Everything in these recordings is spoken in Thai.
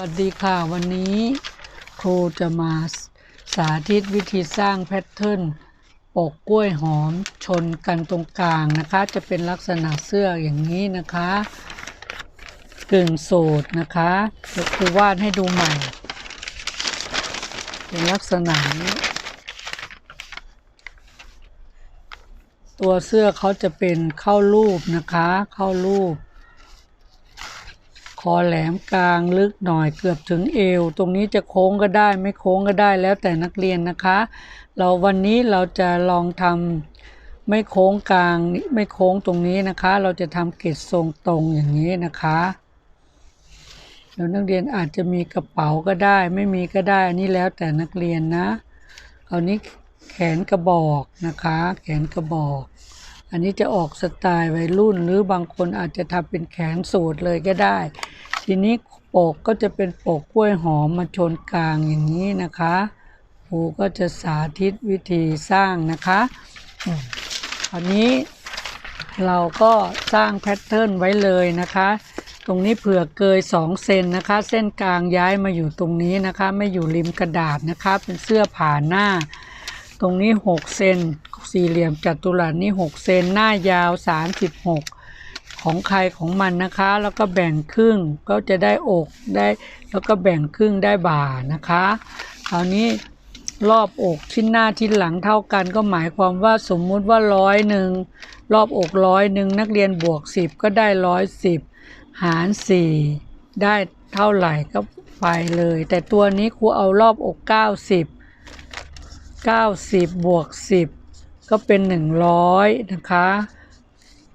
สวัสดีค่ะ วันนี้ครูจะมาสาธิตวิธีสร้างแพทเทิร์นปกกล้วยหอมชนกันตรงกลางนะคะ จะเป็นลักษณะเสื้ออย่างนี้นะคะกึ่งสูตรนะคะเดี๋ยวครูวาดให้ดูใหม่ เป็นลักษณะนี้ตัวเสื้อเขาจะเป็นเข้ารูปนะคะ เข้ารูป คอแหลมกลางลึกหน่อยเกือบถึงเอว ตรงนี้จะโค้งก็ได้ไม่โค้งก็ได้แล้วแต่นักเรียนนะคะ เราวันนี้เราจะลองทำไม่โค้งกลางไม่โค้งตรงนี้นะคะ เราจะทำเกล็ดทรงตรงอย่างนี้นะคะแล้วนักเรียนอาจจะมีกระเป๋าก็ได้ ไม่มีก็ได้อันนี้แล้วแต่นักเรียนนะเอานี้แขนกระบอกนะคะ แขนกระบอก อันนี้จะออกสไตล์วัยรุ่น หรือบางคนอาจจะทำเป็นแขนสูตรเลยก็ได้ ทีนี้ปกก็จะเป็นปกกล้วยหอมมาชนกลางอย่างนี้นะคะครูก็จะสาธิตวิธีสร้างนะคะอืมคราวนี้เราก็สร้างแพทเทิร์นไว้เลยนะคะ ตรงนี้เผื่อเกย2เซนนะคะ เส้นกลางย้ายมาอยู่ตรงนี้นะคะ ไม่อยู่ริมกระดาษนะคะ เป็นเสื้อผ่าหน้า ตรงนี้ 6 เซนสี่เหลี่ยมจัตุรัสนี่ 6 เซนหน้ายาว 36 ของใครของมันนะคะ แล้วก็แบ่งครึ่งก็จะได้อกได้ แล้วก็แบ่งครึ่งได้บ่านะคะคราวนี้รอบอกชิ้นหน้าชิ้นหลังเท่ากัน ก็หมายความว่าสมมุติว่าร้อยหนึ่งรอบอกร้อยหนึ่งนักเรียนบวก 10 ก็ได้ร้อยสิบหาร 4 ได้เท่าไหร่ก็ไปเลย แต่ตัวนี้ครูเอารอบอก 90 90 บวก 10 ก็เป็น 100 นะคะ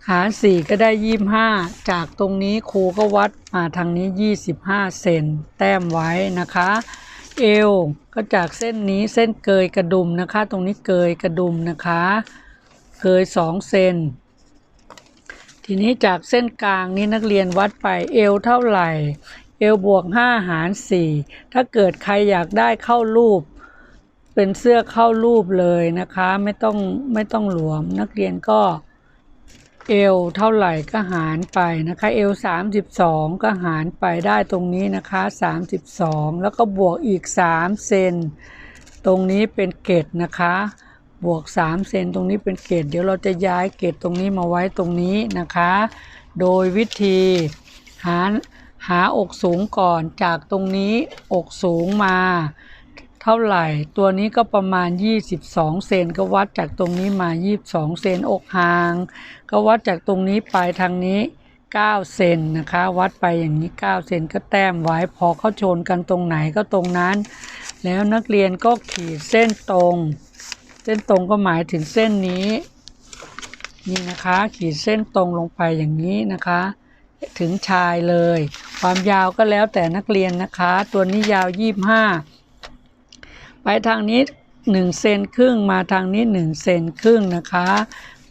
หาร 4 ก็ได้ 25 จากตรงนี้ครูก็วัดมาทางนี้ 25 เซนแต้มไว้นะคะ เอวก็จากเส้นนี้เส้นเกยกระดุมนะคะ ตรงนี้เกยกระดุมนะคะ เกย 2 เซนทีนี้จากเส้นกลางนี้นักเรียนวัดไปเอวเท่าไหร่ เอวบวก 5 หาร 4 ถ้าเกิดใครอยากได้เข้ารูป เป็นเสื้อเข้ารูปเลยนะคะ ไม่ต้องไม่ต้องหลวมนักเรียนก็เอวเท่าไหร่ก็หารไปนะคะเอว32ก็หารไปได้ตรงนี้นะคะ32แล้วก็บวกอีก3เซนตรงนี้เป็นเกตนะคะ บวก3เซนตรงนี้เป็นเกตเดี๋ยวเราจะย้ายเกตตรงนี้มาไว้ตรงนี้นะคะ โดยวิธีหาหาอกสูงก่อนจากตรงนี้อกสูงมา เท่าไหร่ ตัวนี้ก็ประมาณ 22 เซนก็วัดจากตรงนี้มา 22 เซนอกห่าง ก็วัดจากตรงนี้ไปทางนี้ 9 เซนนะคะ วัดไปอย่างนี้ 9 เซนก็แต้มไว้พอเข้าชนกันตรงไหนก็ตรงนั้น แล้วนักเรียนก็ขีดเส้นตรง เส้นตรงก็หมายถึงเส้นนี้ นี่นะคะ ขีดเส้นตรงลงไปอย่างนี้นะคะถึงชายเลย ความยาวก็แล้วแต่นักเรียนนะคะ ตัวนี้ยาว 25 ไปทางนี้1เซนครึ่งมาทางนี้1เซนครึ่งนะคะ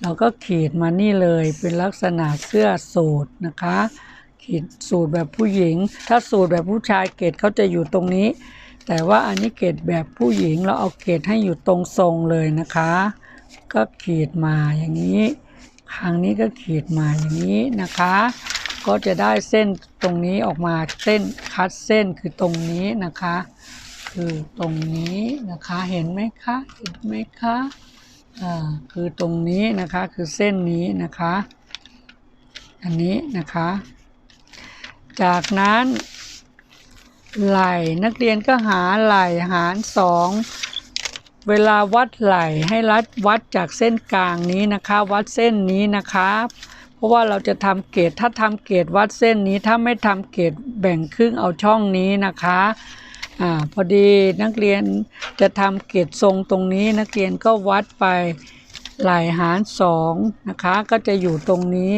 เราก็ขีดมานี่เลยเป็นลักษณะเสื้อสูทนะคะ ขีดสูตรแบบผู้หญิง ถ้าสูตรแบบผู้ชายเกรดเขาจะอยู่ตรงนี้ แต่ว่าอันนี้เกรดแบบผู้หญิงเราเอาเกรดให้อยู่ตรงทรงเลยนะคะ ก็ขีดมาอย่างนี้คางนี้ก็ขีดมาอย่างนี้นะคะ ก็จะได้เส้นตรงนี้ออกมาเส้นคัดเส้นคือตรงนี้นะคะ คือตรงนี้นะคะเห็นไหมคะเห็นไหมคะอ่าคือตรงนี้นะคะคือเส้นนี้นะคะ อันนี้นะคะ จากนั้นไหลนักเรียนก็หาไหลหารสองเวลาวัดไหลให้รัดวัดจากเส้นกลางนี้นะคะ วัดเส้นนี้นะคะ เพราะว่าเราจะทำเกรดถ้าทำเกรดวัดเส้นนี้ถ้าไม่ทำเกรดแบ่งครึ่งเอาช่องนี้นะคะ อ่าพอดีนักเรียนจะทำเกรดทรงตรงนี้นักเรียนก็วัดไปไหล่หารสองนะคะก็จะอยู่ตรงนี้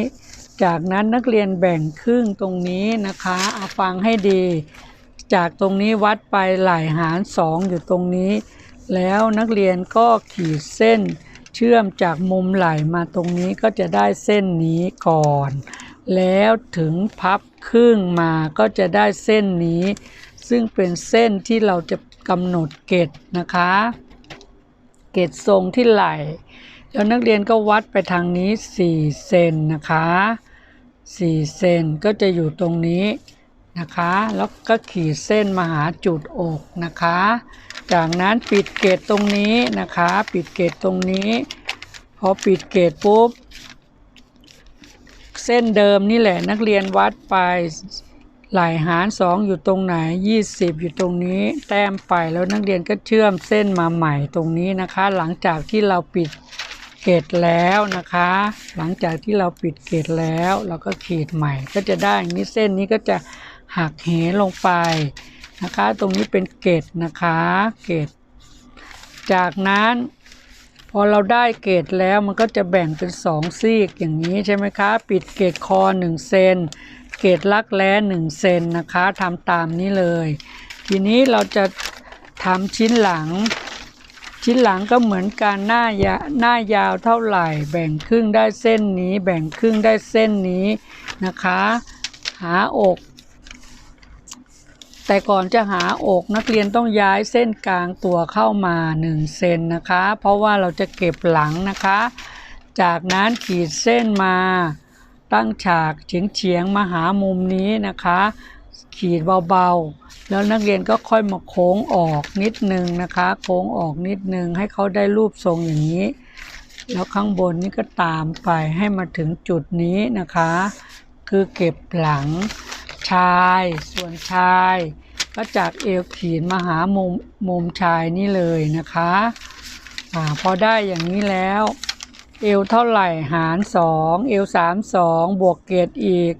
จากนั้นนักเรียนแบ่งครึ่งตรงนี้นะคะเอาฟังให้ดี จากตรงนี้วัดไปไหล่หารสองอยู่ตรงนี้ แล้วนักเรียนก็ขีดเส้นเชื่อมจากมุมไหล่มาตรงนี้ก็จะได้เส้นนี้ก่อน แล้วถึงพับครึ่งมาก็จะได้เส้นนี้ ซึ่งเป็นเส้นที่เราจะกำหนดเกตนะคะ เกตทรงที่ไหล่ แล้วนักเรียนก็วัดไปทางนี้ 4 เซนนะคะ 4 เซนก็จะอยู่ตรงนี้นะคะ แล้วก็ขีดเส้นมาหาจุดอกนะคะ จากนั้นปิดเกตตรงนี้นะคะ ปิดเกตตรงนี้พอปิดเกตปุ๊บ เส้นเดิมนี่แหละนักเรียนวัดไป ไหลหารสองอยู่ตรงไหน 20 อยู่ตรงนี้ แต้มไปแล้วนักเรียนก็เชื่อมเส้นมาใหม่ตรงนี้นะคะ หลังจากที่เราปิดเกตแล้วนะคะ หลังจากที่เราปิดเกตแล้วเราก็ขีดใหม่ก็จะได้อย่างนี้เส้นนี้ก็จะหักเหลงไปนะคะ ตรงนี้เป็นเกตนะคะเกตจากนั้นพอเราได้เกรดแล้วมันก็จะแบ่งเป็นสองซีกอย่างนี้ใช่ไหมคะ ปิดเกรดคอ1เซน เกรดลักแร้1เซนนะคะทำตามนี้เลย ทีนี้เราจะทำชิ้นหลัง ชิ้นหลังก็เหมือนกันหน้ายาหน้ายาวเท่าไหร่ แบ่งครึ่งได้เส้นนี้ แบ่งครึ่งได้เส้นนี้นะคะ หาอก แต่ก่อนจะหาอกนักเรียนต้องย้ายเส้นกลางตัวเข้ามา1เซนนะคะ เพราะว่าเราจะเก็บหลังนะคะ จากนั้นขีดเส้นมา ตั้งฉากเฉียงเฉียงๆมาหามุมนี้นะคะ ขีดเบาๆ แล้วนักเรียนก็ค่อยมาโค้งออกนิดนึงนะคะ โค้งออกนิดนึงให้เขาได้รูปทรงอย่างนี้ แล้วข้างบนนี่ก็ตามไปให้มาถึงจุดนี้นะคะ คือเก็บหลังชาย ส่วนชาย ก็จากเอวขีดมาหามุมมุมชายนี่เลยนะคะอาพอได้อย่างนี้แล้ว เอวเท่าไหร่หารสองเอวสามสองบวกเกรดอีก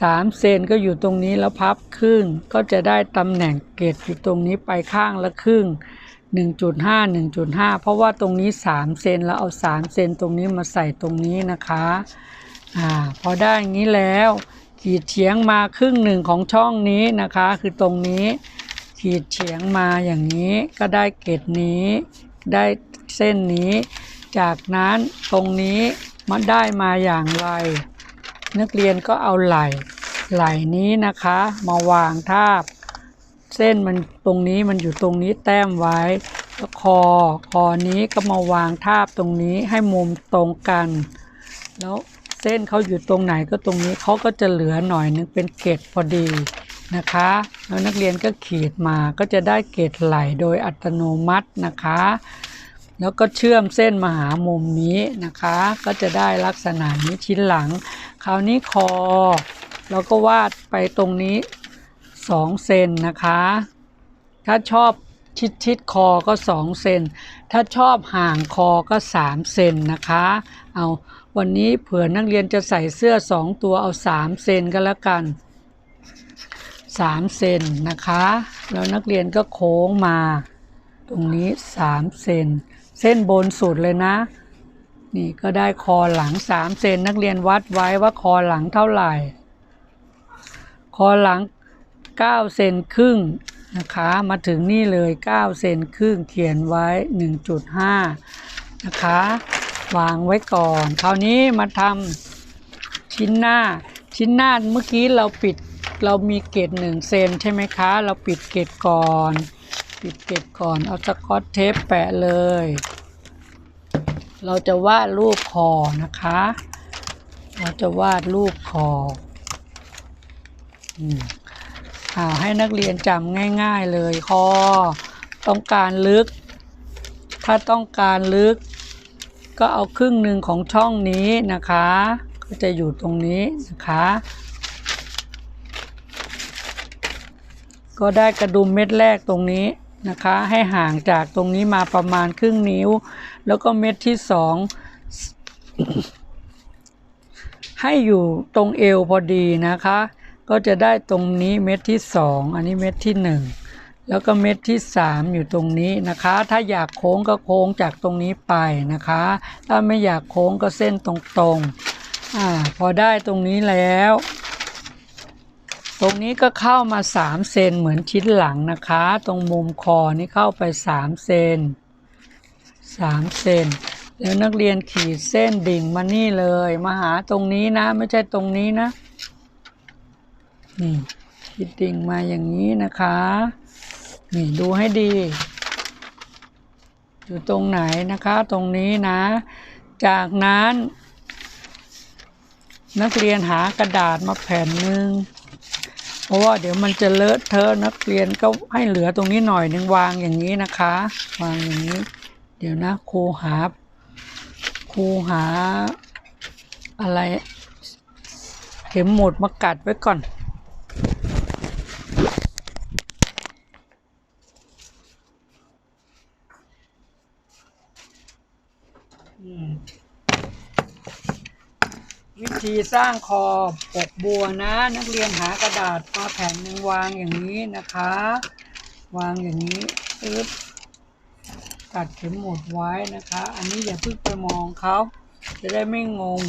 สามเซนก็อยู่ตรงนี้แล้วพับครึ่งก็จะได้ตำแหน่งเกรดอยู่ตรงนี้ไปข้างละครึ่ง1.5 1.5เพราะว่าตรงนี้3เซนแล้วเอา3เซนตรงนี้มาใส่ตรงนี้นะคะอ่าพอได้อย่างนี้แล้วขีดเฉียงมาครึ่งหนึ่งของช่องนี้นะคะ คือตรงนี้ขีดเฉียงมาอย่างนี้ก็ได้เกรดนี้ ได้เส้นนี้ จากนั้นตรงนี้มาได้มาอย่างไร นักเรียนก็เอาไหล่ไหล่นี้นะคะ มาวางทาบ เส้นมันตรงนี้มันอยู่ตรงนี้แต้มไว้แล้วคอคอนี้ก็มาวางทาบตรงนี้ให้มุมตรงกัน แล้วเส้นเขาอยู่ตรงไหนก็ตรงนี้เขาก็จะเหลือหน่อยนึงเป็นเกตพอดีนะคะ แล้วนักเรียนก็ขีดมาก็จะได้เกตไหลโดยอัตโนมัตินะคะ แล้วก็เชื่อมเส้นมาหามุมนี้นะคะ ก็จะได้ลักษณะนี้ชิ้นหลัง คราวนี้คอ เราก็วาดไปตรงนี้2เซนนะคะ ถ้าชอบชิดชิดคอก็2เซน ถ้าชอบห่างคอก็3เซนนะคะ เอาวันนี้เผื่อนักเรียนจะใส่เสื้อ 2 ตัวเอา3เซนก็แล้วกัน3เซนนะคะ แล้วนักเรียนก็โค้งมา ตรงนี้3เซน เส้นบนสุดเลยนะ นี่ก็ได้คอหลัง3เซนนักเรียนวัดไว้ว่าคอหลังเท่าไหร่ คอหลัง9เซนครึ่งนะคะมาถึงนี่เลย9เซนครึ่งเขียนไว้1.5นะคะวางไว้ก่อน คราวนี้มาทำชิ้นหน้า ชิ้นหน้าเมื่อกี้เราปิดเรามีเกตหนึ่งเซนใช่ไหมคะ เราปิดเกตก่อน ปิดเกตก่อน เอาสกอตเทปแปะเลย เราจะวาดรูปคอนะคะ เราจะวาดรูปคออืมอ่าให้นักเรียนจำง่ายๆเลยคอต้องการลึก ถ้าต้องการลึก ก็เอาครึ่งหนึ่งของช่องนี้นะคะ ก็จะอยู่ตรงนี้นะคะ ก็ได้กระดุมเม็ดแรกตรงนี้ นะคะ ให้ห่างจากตรงนี้มาประมาณครึ่งนิ้ว แล้วก็เม็ดที่สองให้อยู่ตรงเอวพอดีนะคะ ก็จะได้ตรงนี้เม็ดที่สองอันนี้เม็ดที่หนึ่งแล้วก็เม็ดที่สามอยู่ตรงนี้นะคะ ถ้าอยากโค้งก็โค้งจากตรงนี้ไปนะคะ ถ้าไม่อยากโค้งก็เส้นตรงๆอ่าพอได้ตรงนี้แล้ว ตรงนี้ก็เข้ามา3เซนเหมือนชิ้นหลังนะคะ ตรงมุมคอนี่เข้าไป3เซน3เซนแล้วนักเรียนขีดเส้นดิ่งมานี่เลยมาหาตรงนี้นะ ไม่ใช่ตรงนี้นะนี่ขีดดิ่งมาอย่างนี้นะคะนี่ดูให้ดี อยู่ตรงไหนนะคะตรงนี้นะ จากนั้น นักเรียนหากระดาษมาแผ่นหนึ่ง เพราะว่าเดี๋ยวมันจะเลอะเทอะนักเรียนก็ให้เหลือตรงนี้หน่อยหนึ่งวางอย่างนี้นะคะ วางอย่างนี้ เดี๋ยวนะครูหาครูหาอะไร เข็มหมุดมากัดไว้ก่อนอืม วิธีสร้างคอปกบัวนะ นักเรียนหากระดาษมาแผ่นหนึ่งวางอย่างนี้นะคะ วางอย่างนี้ปึ๊บตัดเข็มหมุดไว้นะคะ อันนี้อย่าเพิ่งไปมองเขาจะได้ไม่งง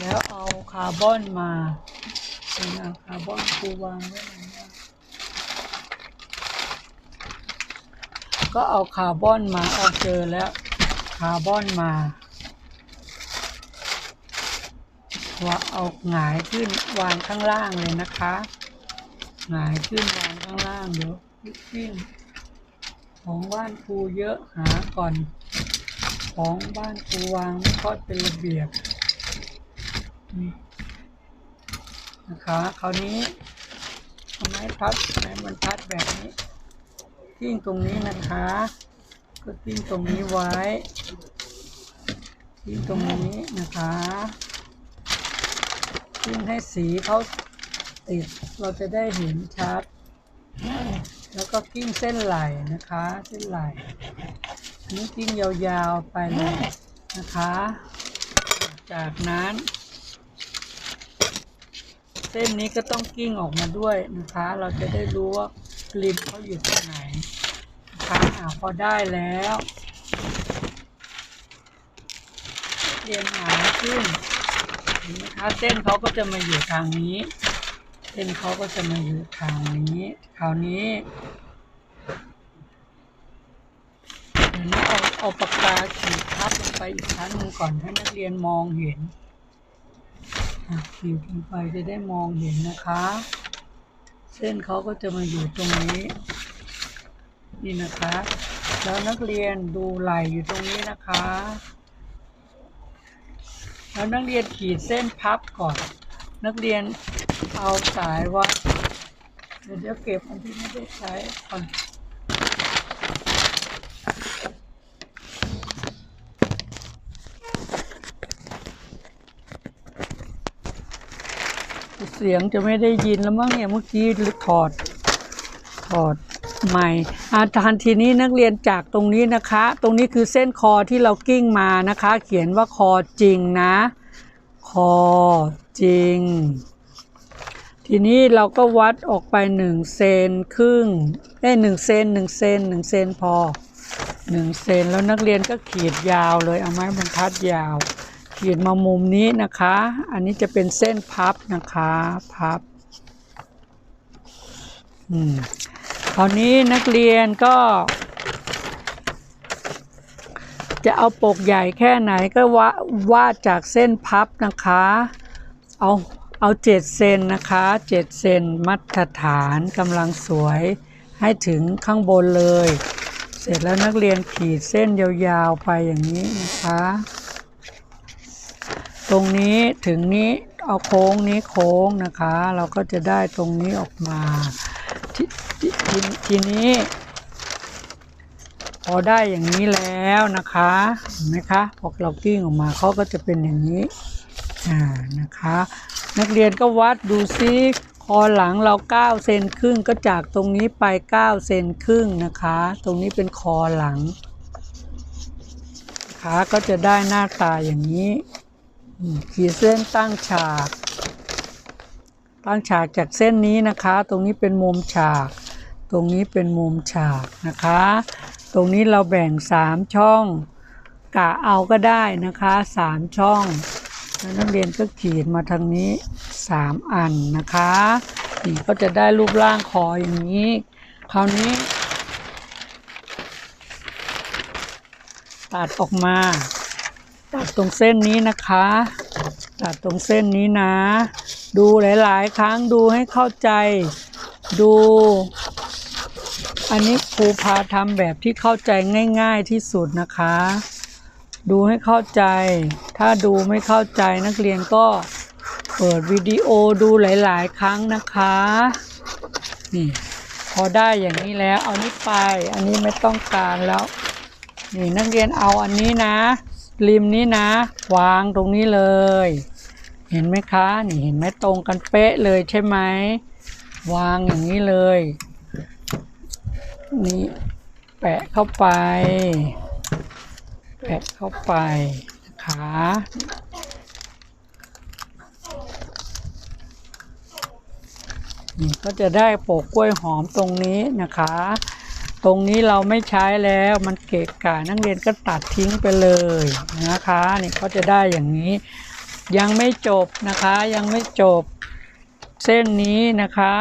แล้วเอาคาร์บอนมาเอาคาร์บอนครูวางไว้ไหนก็เอาคาร์บอนมาเอาเจอแล้วคาร์บอนมา ว่าเอาหงายขึ้นวางข้างล่างเลยนะคะหงายขึ้นวางข้างล่างเดี๋ยววิ่งของบ้านครูเยอะหาก่อน ของบ้านครูวางไม่ค่อยเป็นระเบียบนะคะคราวนี้เอาไม้พัดไม้บรรทัดแบบนี้ทิ้งตรงนี้นะคะ ก็ทิ้งตรงนี้ไว้ทิ้งตรงนี้นะคะ ทิ้งให้สีเขาติดเราจะได้เห็นชัด แล้วก็กิ้งเส้นไหลนะคะ เส้นไหลอันนี้กิ้งยาวๆไปเลยนะคะ จากนั้น เส้นนี้ก็ต้องกิ้งออกมาด้วยนะคะ เราจะได้รู้ว่ากลิมเขาอยู่ตรงไหนนะคะอ่าพอได้แล้วเรียนหาขึ้น เห็นไหมคะเส้นเขาก็จะมาอยู่ทางนี้ เส้นเขาก็จะมาอยู่ทางนี้คราวนี้เดี๋ยวเอาเอาปากกาขีดทับลงไปอีกชั้นหนึ่งก่อนให้นักเรียนมองเห็นขีดลงไปจะได้มองเห็นนะคะ เส้นเขาก็จะมาอยู่ตรงนี้ นี่นะคะ แล้วนักเรียนดูไหลอยู่ตรงนี้นะคะ แล้วนักเรียนขีดเส้นพับก่อน นักเรียนเอาสายว่าเดี๋ยวเดี๋ยวเก็บอันที่ไม่ได้ใช้ก่อนเสียงจะไม่ได้ยินแล้วมั้งเนี่ยเมื่อกี้ถอด ถอด ใหม่อาทานทีนี้นักเรียนจากตรงนี้นะคะ ตรงนี้คือเส้นคอที่เรากิ้งมานะคะ เขียนว่าคอจริงนะ คอจริง ทีนี้เราก็วัดออกไปหนึ่งเซนครึ่งได้หนึ่งเซนหนึ่งเซนหนึ่งเซนพอหนึ่งเซนแล้วนักเรียนก็ขีดยาวเลยเอาไม้บรรทัดยาว ขีดมามุมนี้นะคะ อันนี้จะเป็นเส้นพับนะคะพับ อืม คราวนี้นักเรียนก็ จะเอาปกใหญ่แค่ไหนก็วาดวาดจากเส้นพับนะคะ เอาเอาเจ็ดเซนนะคะเจ็ดเซนมาตรฐานกำลังสวยให้ถึงข้างบนเลย เสร็จแล้วนักเรียนขีดเส้นยาวๆไปอย่างนี้นะคะ ตรงนี้ถึงนี้เอาโค้งนี้โค้งนะคะ เราก็จะได้ตรงนี้ออกมา ททีทีนี้ พอได้อย่างนี้แล้วนะคะเห็นไหมคะพอเรากิ้งออกมาเขาก็จะเป็นอย่างนี้อ่านะคะ นักเรียนก็วัดดูซิคอหลังเรา9เซนครึ่งก็จากตรงนี้ไป9เซนครึ่งนะคะ ตรงนี้เป็นคอหลังขาก็จะได้หน้าตาอย่างนี้ขีดเส้นตั้งฉาก ตั้งฉากจากเส้นนี้นะคะ ตรงนี้เป็นมุมฉาก ตรงนี้เป็นมุมฉากนะคะ ตรงนี้เราแบ่ง 3 ช่องกะเอาก็ได้นะคะ3ช่องแล้วนักเรียนก็ขีดมาทางนี้ 3 อันนะคะนี่ก็จะได้รูปร่างคออย่างนี้ คราวนี้ ตัดออกมา ตัดตรงเส้นนี้นะคะ ตัดตรงเส้นนี้นะ ดูหลาย ๆ ครั้งดูให้เข้าใจ ดู อันนี้ครูพาทำแบบที่เข้าใจง่าย ๆที่สุดนะคะ ดูให้เข้าใจ ถ้าดูไม่เข้าใจนักเรียนก็เปิดวิดีโอดูหลาย ๆ ครั้งนะคะนี่พอได้อย่างนี้แล้วเอานี้ไป อันนี้ไม่ต้องการแล้ว นี่นักเรียนเอาอันนี้นะริมนี้นะ วางตรงนี้เลย เห็นไหมคะ นี่เห็นไหมตรงกันเป๊ะเลยใช่ไหม วางอย่างนี้เลย นี่แปะเข้าไป แปะเข้าไปนะคะนี่ก็จะได้ปกกล้วยหอมตรงนี้นะคะ ตรงนี้เราไม่ใช้แล้วมันเกะกะนักเรียนก็ตัดทิ้งไปเลยนะคะนี่ก็จะได้อย่างนี้ ยังไม่จบนะคะยังไม่จบเส้นนี้นะคะ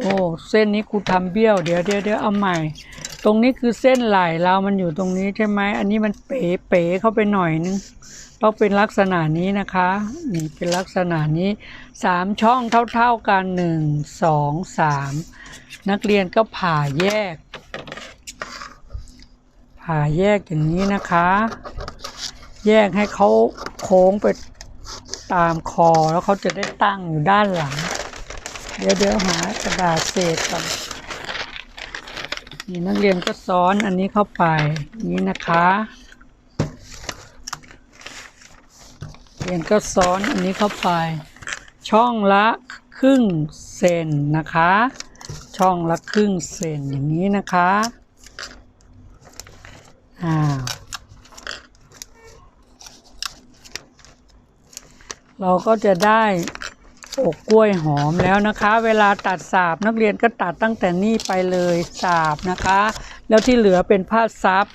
โอ้เส้นนี้ครูทำเบี้ยวเดี๋ยวเดี๋ยวเดี๋ยวเอาใหม่ ตรงนี้คือเส้นไหล่เรามันอยู่ตรงนี้ใช่ไหมอันนี้มันเป๋เป๋เข้าไปหน่อยนึงต้องเป็นลักษณะนี้นะคะนี่เป็นลักษณะนี้สามช่องเท่าๆกันหนึ่งสองสามนักเรียนก็ผ่าแยก ผ่าแยกอย่างนี้นะคะ แยกให้เขาโค้งไปตามคอแล้วเขาจะได้ตั้งอยู่ด้านหลัง เดี๋ยวเดี๋ยวหากระดาษเศษก่อนนี่นักเรียนก็ซ้อนอันนี้เข้าไปนี้นะคะเรียนก็ซ้อนอันนี้เข้าไป ช่องละครึ่งเซนนะคะ ช่องละครึ่งเซนอย่างนี้นะคะอ้าวเราก็จะได้ อกกล้วยหอมแล้วนะคะ เวลาตัดสาบนักเรียนก็ตัดตั้งแต่นี่ไปเลยสาบนะคะ แล้วที่เหลือเป็นผ้าซับ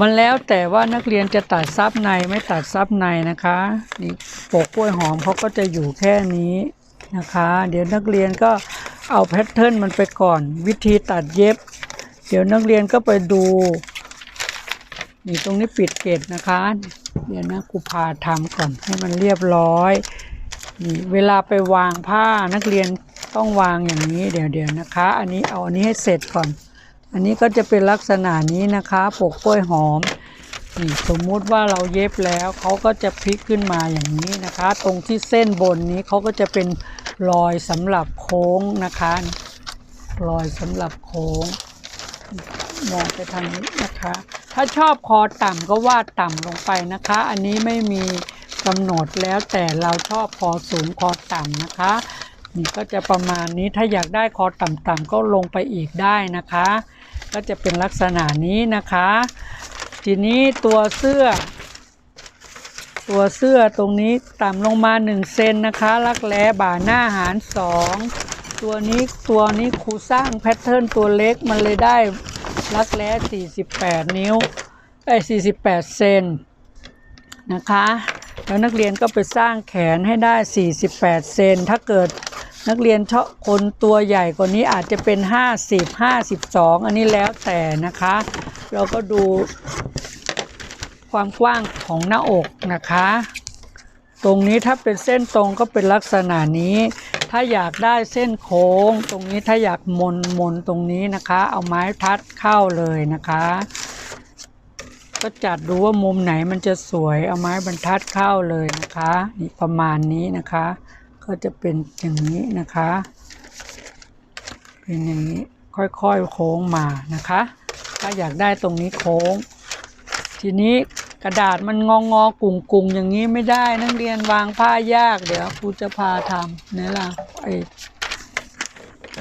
มันแล้วแต่ว่านักเรียนจะตัดซับในไม่ตัดซับในนะคะนี่ปกกล้วยหอมเขาก็จะอยู่แค่นี้นะคะ เดี๋ยวนักเรียนก็เอาแพทเทิร์นมันไปก่อน วิธีตัดเย็บ เดี๋ยวนักเรียนก็ไปดูนี่ตรงนี้ปิดเกตนะคะ เดี๋ยวนะครูพาทำก่อนให้มันเรียบร้อย นี่เวลาไปวางผ้านักเรียนต้องวางอย่างนี้เดี๋ยวเดี๋ยวนะคะ อันนี้เอาอันนี้ให้เสร็จก่อน อันนี้ก็จะเป็นลักษณะนี้นะคะปกกล้วยหอมนี่สมมุติว่าเราเย็บแล้วเขาก็จะพลิกขึ้นมาอย่างนี้นะคะ ตรงที่เส้นบนนี้เขาก็จะเป็นรอยสำหรับโค้งนะคะรอยสำหรับโค้งมองไปทางนี้นะคะ ถ้าชอบคอต่ำก็วาดต่ำลงไปนะคะ อันนี้ไม่มี กำหนดแล้วแต่เราชอบคอสูงคอต่ำนะคะ นี่ก็จะประมาณนี้ถ้าอยากได้คอต่ำๆก็ลงไปอีกได้นะคะ ก็จะเป็นลักษณะนี้นะคะ ทีนี้ตัวเสื้อ ตัวเสื้อตรงนี้ต่ำลงมา1เซนนะคะรักแร้บ่าหน้าหาร 2 ตัวนี้ตัวนี้ครูสร้างแพทเทิร์นตัวเล็กมันเลยได้รักแร้48 นิ้วไอ้48 เซนนะคะ แล้วนักเรียนก็ไปสร้างแขนให้ได้ 48 เซน ถ้าเกิดนักเรียนชอบคนตัวใหญ่กว่านี้อาจจะเป็น 50 52 อันนี้แล้วแต่นะคะ เราก็ดูความกว้างของหน้าอกนะคะ ตรงนี้ถ้าเป็นเส้นตรงก็เป็นลักษณะนี้ ถ้าอยากได้เส้นโค้ง ตรงนี้ถ้าอยากมนมนตรงนี้นะคะ เอาไม้ทัดเข้าเลยนะคะ ก็จัดดูว่ามุมไหนมันจะสวยเอาไม้บรรทัดเข้าเลยนะคะนี่ประมาณนี้นะคะ ก็จะเป็นอย่างนี้นะคะ เป็นอย่างนี้ค่อยๆโค้งมานะคะ ถ้าอยากได้ตรงนี้โค้ง ทีนี้กระดาษมันงองอๆกุ่งกุ่งๆอย่างนี้ไม่ได้ นักเรียนวางผ้ายาก เดี๋ยวครูจะพาทำนี่ล่ะไอ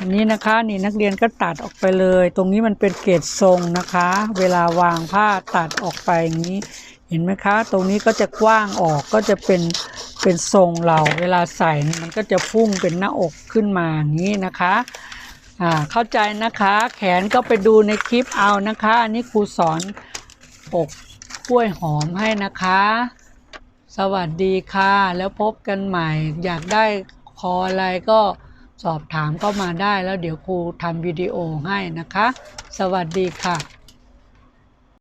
อันนี้นะคะนี่นักเรียนก็ตัดออกไปเลย ตรงนี้มันเป็นเกจทรงนะคะ เวลาวางผ้าตัดออกไปอย่างนี้ เห็นไหมคะ ตรงนี้ก็จะกว้างออกก็จะเป็นเป็นทรงเราเวลาใส่มันก็จะพุ่งเป็นหน้าอกขึ้นมาอย่างนี้นะคะอ่าเข้าใจนะคะ แขนก็ไปดูในคลิปเอานะคะ อันนี้ครูสอนปกกล้วยหอมให้นะคะ สวัสดีค่ะ แล้วพบกันใหม่ อยากได้คออะไรก็ สอบถามก็มาได้แล้วเดี๋ยวครูทำวิดีโอให้นะคะ สวัสดีค่ะ